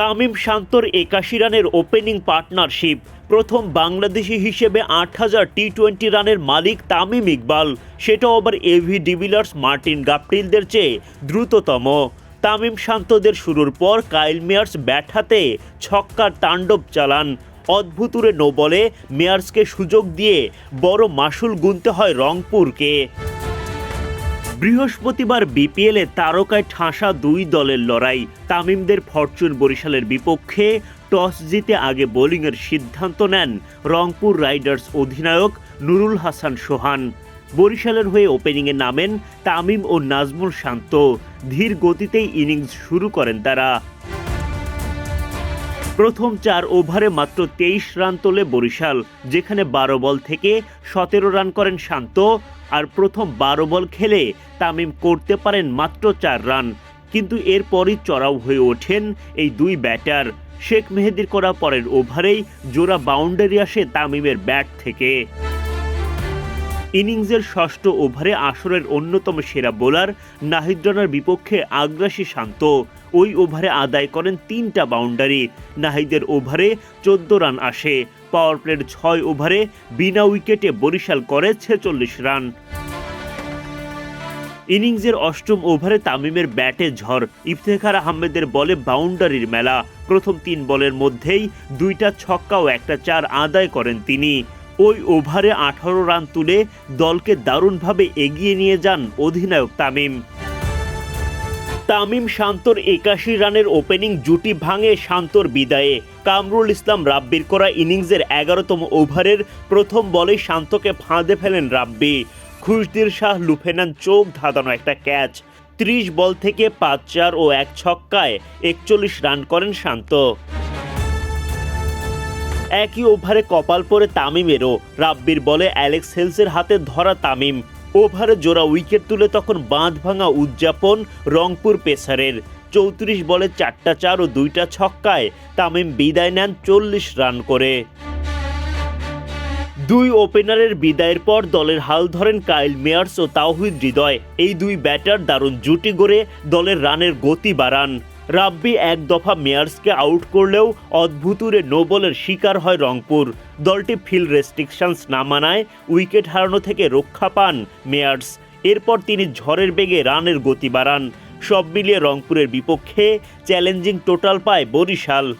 তামিম শান্তর একাশি রানের ওপেনিং পার্টনারশিপ। প্রথম বাংলাদেশি হিসেবে আট হাজার টি টোয়েন্টি রানের মালিক তামিম ইকবাল। সেটাও আবার এভি ডিভিলার্স মার্টিন গাপটিলদের চেয়ে দ্রুততম। তামিম শান্তদের শুরুর পর কাইল মেয়ার্স ব্যাট হাতে ছক্কার তাণ্ডব চালান। অদ্ভুতুরে নো বলে মেয়ার্সকে সুযোগ দিয়ে বড় মাসুল গুনতে হয় রংপুরকে। বৃহস্পতিবার বিপিএলে তারকায় ঠাসা দুই দলের লড়াই। তামিমদের ফরচুন বরিশালের বিপক্ষে টস জিতে আগে বোলিংয়ের সিদ্ধান্ত নেন রংপুর রাইডার্স অধিনায়ক নুরুল হাসান সোহান। বরিশালের হয়ে ওপেনিংয়ে নামেন তামিম ও নাজমুল শান্ত। ধীর গতিতেই ইনিংস শুরু করেন তারা। প্রথম চার ওভারে মাত্র তেইশ রান তোলে বরিশাল, যেখানে বারো বল থেকে সতেরো রান করেন শান্ত, আর প্রথম বারো বল খেলে তামিম করতে পারেন মাত্র চার রান। কিন্তু এরপরই চড়াও হয়ে ওঠেন এই দুই ব্যাটার। শেখ মেহেদির করা পরের ওভারেই জোড়া বাউন্ডারি আসে তামিমের ব্যাট থেকে। ইনিংসের ষষ্ঠ ওভারে আসরের অন্যতম সেরা বোলার নাহিদ রানার বিপক্ষে আগ্রাসী শান্ত ওই ওভারে আদায় করেন তিনটা বাউন্ডারি। নাহিদের ওভারে চোদ্দ রান আসে। পাওয়ার প্লের ছয় ওভারে বিনা উইকেটে বরিশাল করে ছেচল্লিশ রান। ইনিংসের অষ্টম ওভারে তামিমের ব্যাটে ঝড়। ইফতেখার আহমেদের বলে বাউন্ডারির মেলা। প্রথম তিন বলের মধ্যেই দুইটা ছক্কা ও একটা চার আদায় করেন তিনি। ওই ওভারে আঠারো রান তুলে দলকে দারুণভাবে এগিয়ে নিয়ে যান অধিনায়ক তামিম। তামিম শান্তর একাশি রানের ওপেনিং জুটি ভাঙে শান্তর বিদায়ে। কামরুল ইসলাম রাব্বির করা ইনিংসের এগারোতম ওভারের প্রথম বলে শান্তকে ফাঁদে ফেলেন রাব্বি। খুশদির শাহ লুফে নেন চোখ, ধাঁধানো একটা ক্যাচ। ত্রিশ বল থেকে পাঁচ চার ও এক ছক্কায় একচল্লিশ রান করেন শান্ত। একই ওভারে কপাল পরে তামিমেরও। রাব্বির বলে অ্যালেক্স হেলসের হাতে ধরা তামিম। ওভারে জোড়া উইকেট তুলে তখন বাঁধ ভাঙা উদযাপন রংপুর পেসারের। চৌত্রিশ বলে চারটা চার ও দুইটা ছক্কায় তামিম বিদায় নেন চল্লিশ রান করে। দুই ওপেনারের বিদায়ের পর দলের হাল ধরেন কাইল মেয়ার্স ও তাওহিদ হৃদয়। এই দুই ব্যাটার দারুণ জুটি গড়ে দলের রানের গতি বাড়ান। রাব্বি এক দফা মেয়ার্সকে আউট করলেও অদ্ভুতুরে নো বলের শিকার হয় রংপুর। দলটি ফিল্ড রেস্ট্রিকশনস না মানায় উইকেট হারানো থেকে রক্ষা পান মেয়ার্স। এরপর তিনি ঝড়ের বেগে রানের গতি বাড়ান। সব মিলিয়ে রংপুরের বিপক্ষে চ্যালেঞ্জিং টোটাল পায় বরিশাল।